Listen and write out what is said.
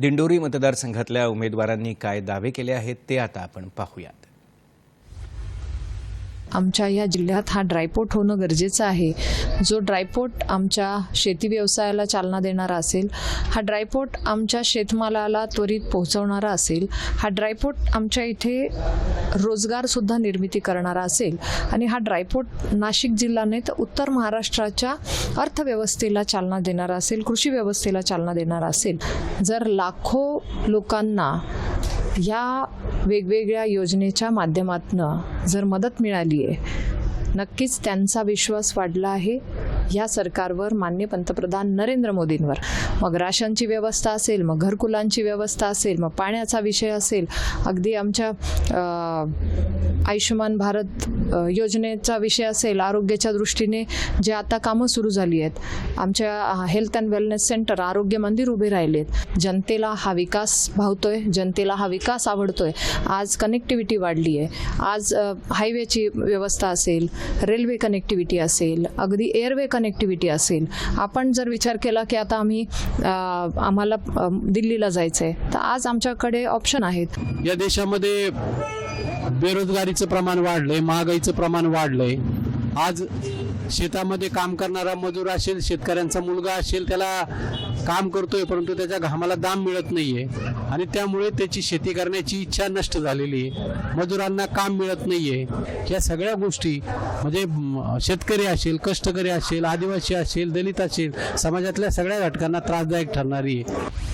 दिंडोरी मतदारसंघातल्या उमेदवारांनी काय दावे केले आहेत ते आता आपण पाहूयात. आमच्या या जिल्ह्यात हा ड्रायपोर्ट होणं गरजेचं आहे. जो ड्रायपोर्ट आमच्या शेती व्यवसायाला चालना देणारा असेल हा ड्रायपोर्ट आमच्या शेतमालाला त्वरित पोहोचवणारा असेल हा ड्रायपोर्ट आमच्या इथे रोजगारसुद्धा निर्मिती करणारा असेल आणि हा ड्रायपोर्ट नाशिक जिल्हा नाही तर उत्तर महाराष्ट्राच्या अर्थव्यवस्थेला चालना देणारा असेल कृषी व्यवस्थेला चालना देणारा असेल. जर लाखो लोकांना या वेगवेगळ्या योजनेच्या माध्यमातनं जर मदत मिळाली आहे नक्कीच त्यांचा विश्वास वाढला आहे. ह्या सरकारवर मान्य पंतप्रधान नरेंद्र मोदींवर. मग राशनची व्यवस्था असेल मग घरकुलांची व्यवस्था असेल मग पाण्याचा विषय असेल अगदी आमच्या आयुष्यमान भारत योजनेचा विषय असेल आरोग्याच्या दृष्टीने जे आता कामं सुरू झाली आहेत आमच्या हेल्थ अँड वेलनेस सेंटर आरोग्य मंदिर उभे राहिलेत जनतेला हा विकास भावतोय जनतेला हा विकास आवडतोय. आज कनेक्टिव्हिटी वाढली आहे. आज हायवेची व्यवस्था असेल रेल्वे कनेक्टिव्हिटी असेल अगदी एअरवे कनेक्टिव्हिटी असेल. आपण जर विचार केला की आता आम्ही आम्हाला दिल्लीला जायचं आहे तर आज आमच्याकडे ऑप्शन आहेत. या देशामध्ये बेरोजगारीचं प्रमाण वाढलंय महागाईचं प्रमाण वाढलंय. आज शेतामध्ये काम करणारा मजूर असेल शेतकऱ्यांचा मुलगा असेल त्याला काम करतोय परंतु त्याच्या घामाला दाम मिळत नाहीये. आणि त्यामुळे त्याची शेती करण्याची इच्छा नष्ट झालेली आहे. मजुरांना काम मिळत नाहीये. या सगळ्या गोष्टी म्हणजे शेतकरी असेल कष्टकरी असेल आदिवासी असेल दलित असेल समाजातल्या सगळ्या घटकांना त्रासदायक ठरणारी आहे.